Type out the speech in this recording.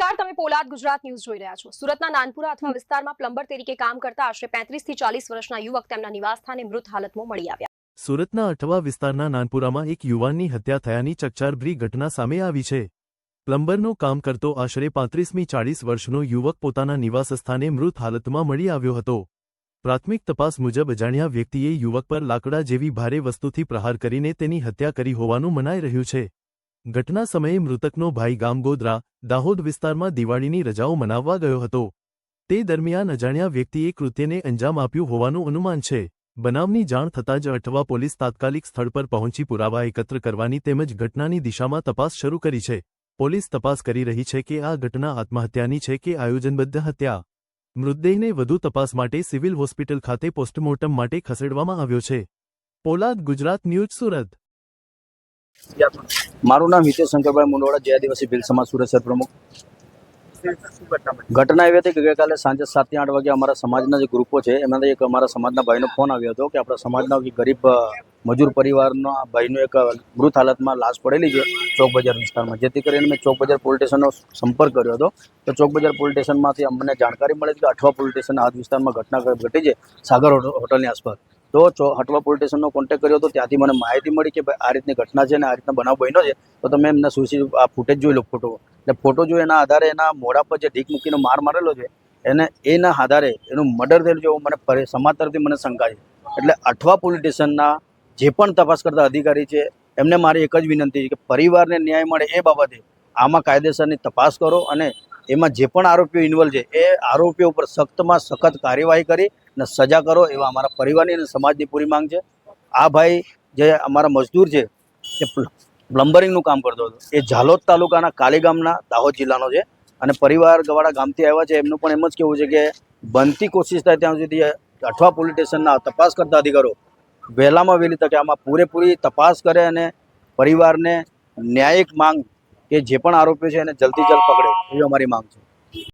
નમસ્કાર, તમે પોલાદ ગુજરાત ન્યૂઝ જોઈ રહ્યા છો. સુરતના નાનપુરા અથવા વિસ્તારમાં પ્લમ્બર તરીકે કામ કરતા આશરે 35 થી ચાલીસ વર્ષના યુવક તેમના નિવાસસ્થાને મૃત હાલતમાં મળી આવ્યા. સુરતના અઠવા વિસ્તારના નાનપુરામાં એક યુવાનની હત્યા થયાની ચકચારભરી ઘટના સામે આવી છે. પ્લમ્બરનું કામ કરતો આશરે પાંત્રીસમી ચાળીસ વર્ષનો યુવક પોતાના નિવાસસ્થાને મૃત હાલતમાં મળી આવ્યો હતો. પ્રાથમિક તપાસ મુજબ અજાણ્યા વ્યક્તિએ યુવક પર લાકડા જેવી ભારે વસ્તુથી પ્રહાર કરીને તેની હત્યા કરી હોવાનું મનાઈ રહ્યું છે. ઘટના સમયે મૃતકનો ભાઈ ગામ ગોધરા દાહોદ વિસ્તારમાં દિવાળીની રજાઓ મનાવવા ગયો હતો. તે દરમિયાન અજાણ્યા વ્યક્તિએ કૃત્યને અંજામ આપ્યું હોવાનું અનુમાન છે. બનાવની જાણ થતાં જ અઠવા પોલીસ તાત્કાલિક સ્થળ પર પહોંચી પુરાવા એકત્ર કરવાની તેમજ ઘટનાની દિશામાં તપાસ શરૂ કરી છે. પોલીસ તપાસ કરી રહી છે કે આ ઘટના આત્મહત્યાની છે કે આયોજનબદ્ધ હત્યા. મૃતદેહને વધુ તપાસ માટે સિવિલ હોસ્પિટલ ખાતે પોસ્ટમોર્ટમ માટે ખસેડવામાં આવ્યો છે. પોલાદ ગુજરાત ન્યૂઝ સુરત. મારું નામ હિતેશ શંકરભાઈ મુંડવાડા, જય આદિવાસી ભીલ સમાજ સુરત પ્રમુખ. ઘટના એવી હતી કે ગઈકાલે સાંજે સાતથી આઠ વાગે અમારા સમાજના જે ગ્રુપો છે એમાંથી એક અમારા સમાજના ભાઈનો ફોન આવ્યો હતો કે આપણા સમાજના ગરીબ મજૂર પરિવારનો ભાઈનો એક મૃત હાલતમાં લાશ પડેલી છે ચોક બજાર વિસ્તારમાં. જેથી કરીને મેં ચોક બજાર પોલીસ સ્ટેશનનો સંપર્ક કર્યો હતો. તો ચોક બજાર પોલીસ સ્ટેશનમાંથી અમને જાણકારી મળી કે અઠવા પોલીસ સ્ટેશન આ વિસ્તારમાં ઘટના ઘટી છે, સાગર હોટલની આસપાસ. તો હટવા પોલીસ સ્ટેશનનો કોન્ટેક્ટ કર્યો હતો. ત્યાંથી મને માહિતી મળી કે ભાઈ આ રીતની ઘટના છે ને આ રીતના બનાવ બન્યો છે. તો તમે એમને સુસી આ ફૂટેજ જોઈ લો ફોટો એટલે ફોટો જોઈ એના આધારે એના મોઢા પર જે ઢીક મૂકીને માર મારેલો છે, એને એના આધારે એનું મર્ડર થયેલું છે એવું મને સમાજ તરફથી મને શંકા છે. એટલે અઠવા પોલીસ સ્ટેશનના જે પણ તપાસ કરતા અધિકારી છે, એમને મારી એક જ વિનંતી છે કે પરિવારને ન્યાય મળે એ બાબતે આમાં કાયદેસરની તપાસ કરો અને એમાં જે પણ આરોપીઓ ઇન્વોલ્વ છે, એ આરોપીઓ ઉપર સખ્તમાં સખત કાર્યવાહી કરી અને સજા કરો એવા અમારા પરિવારની અને સમાજની પૂરી માંગ છે. આ ભાઈ જે અમારા મજદૂર છે, એ પ્લમ્બરિંગનું કામ કરતો હતો. એ ઝાલોદ તાલુકાના કાલી ગામના દાહોદ જિલ્લાનો છે અને પરિવાર ગવાડા ગામથી આવ્યા છે. એમનું પણ એમ જ કહેવું છે કે બનતી કોશિશ થાય ત્યાં સુધી અઠવા પોલીસ સ્ટેશનના તપાસ કરતા અધિકારો વહેલામાં વહેલી તકે આમાં પૂરેપૂરી તપાસ કરે અને પરિવારને ન્યાયિક માંગ કે જે પણ આરોપીઓ છે એને જલ્દી જલ્દ પકડે એવી અમારી માંગ છે.